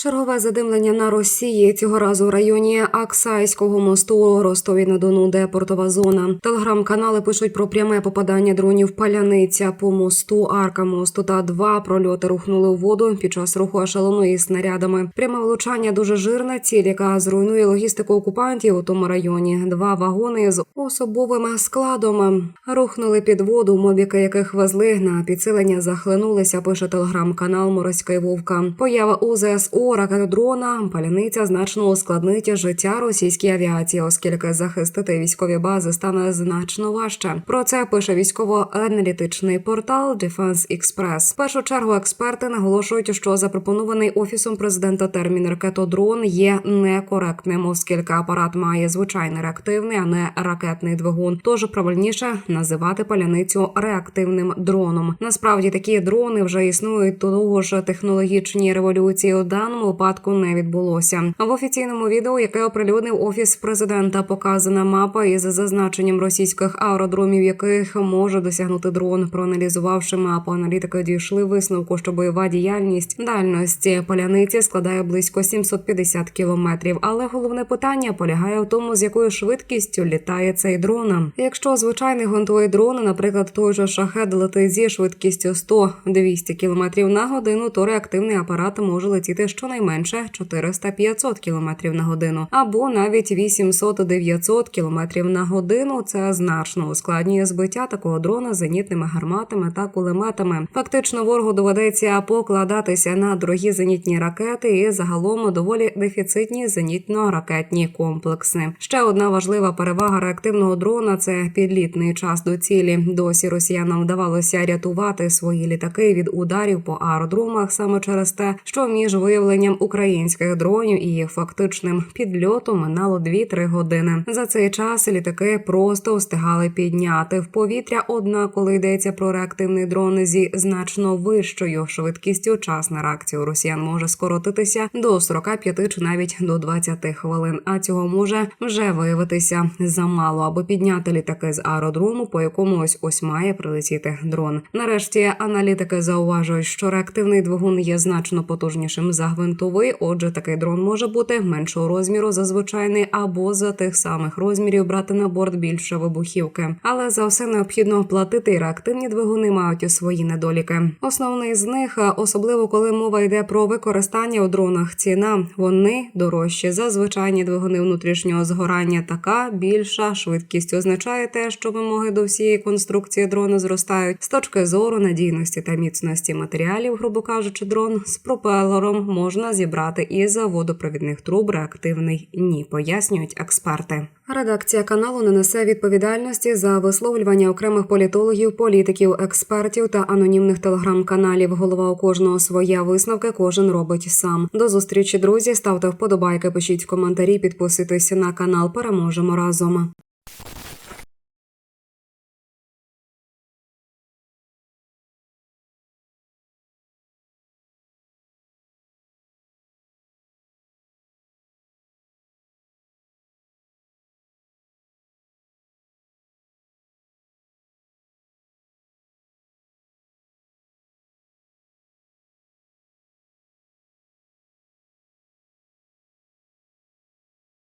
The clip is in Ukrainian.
Чергове задимлення на Росії цього разу в районі Аксайського мосту Ростові на Дону, де портова зона. Телеграм-канали пишуть про пряме попадання дронів паляниця по мосту, арка мосту та два прольоти рухнули у воду під час руху ешелону із снарядами. Пряме влучання дуже жирна ціль, яка зруйнує логістику окупантів у тому районі. Два вагони з особовим складом рухнули під воду, мобіки яких везли на підсилення захлинулися. Пише телеграм-канал Морський Вовка. Поява УЗСУ ракетодрона паляниця значно ускладнить життя російській авіації, оскільки захистити військові бази стане значно важче. Про це пише військово-аналітичний портал Defense Express. В першу чергу експерти наголошують, що запропонований офісом президента термін ракетодрон є некоректним, оскільки апарат має звичайний реактивний, а не ракетний двигун. Тож правильніше називати паляницю реактивним дроном. Насправді такі дрони вже існують того ж технологічні революції у даному випадку не відбулося. В офіційному відео, яке оприлюднив офіс президента, показана мапа із зазначенням російських аеродромів, яких може досягнути дрон. Проаналізувавши мапу, аналітики дійшли висновку, що бойова діяльність дальності поляниці складає близько 750 кілометрів. Але головне питання полягає в тому, з якою швидкістю літає цей дрон. Якщо звичайний гвинтовий дрон, наприклад, той же шахет летить зі швидкістю 100-200 кілометрів на годину, то реактивний апарат може летіти щонайменше 400-500 кілометрів на годину, або навіть 800-900 кілометрів на годину. Це значно ускладнює збиття такого дрона зенітними гарматами та кулеметами. Фактично, ворогу доведеться покладатися на дорогі зенітні ракети і загалом доволі дефіцитні зенітно-ракетні комплекси. Ще одна важлива перевага реактивного дрона це підлітний час до цілі. Досі росіянам вдавалося рятувати свої літаки від ударів по аеродромах саме через те, що між виявленням українських дронів і їх фактичним підльотом минало 2-3 години. За цей час літаки просто встигали підняти в повітря. Однак, коли йдеться про реактивний дрон зі значно вищою швидкістю, час на реакцію росіян може скоротитися до 45 чи навіть до 20 хвилин. А цього може вже виявитися замало, аби підняти літаки з аеродрому, по якому ось ось має прилетіти дрон. Нарешті аналітики зауважують, що реактивний двигун є значно потужнішим за гвинтовий. Отже, такий дрон може бути меншого розміру за звичайний або за тих самих розмірів брати на борт більше вибухівки. Але за все необхідно платити, і реактивні двигуни мають свої недоліки. Основний з них, особливо коли мова йде про використання у дронах, ціна вони дорожчі за звичайні двигуни внутрішнього згорання. Така більша швидкість означає те, що вимоги до всієї конструкції дрону зростають з точки зору надійності та міцності матеріалів, грубо кажучи, дрон з пропелером можна зібрати із водопровідних труб. Реактивний ні, пояснюють експерти. Редакція каналу не несе відповідальності за висловлювання окремих політологів, політиків, експертів та анонімних телеграм-каналів. Голова у кожного своя висновки, кожен робить сам. До зустрічі, друзі. Ставте вподобайки, пишіть коментарі, підписуйтесь на канал. Переможемо разом.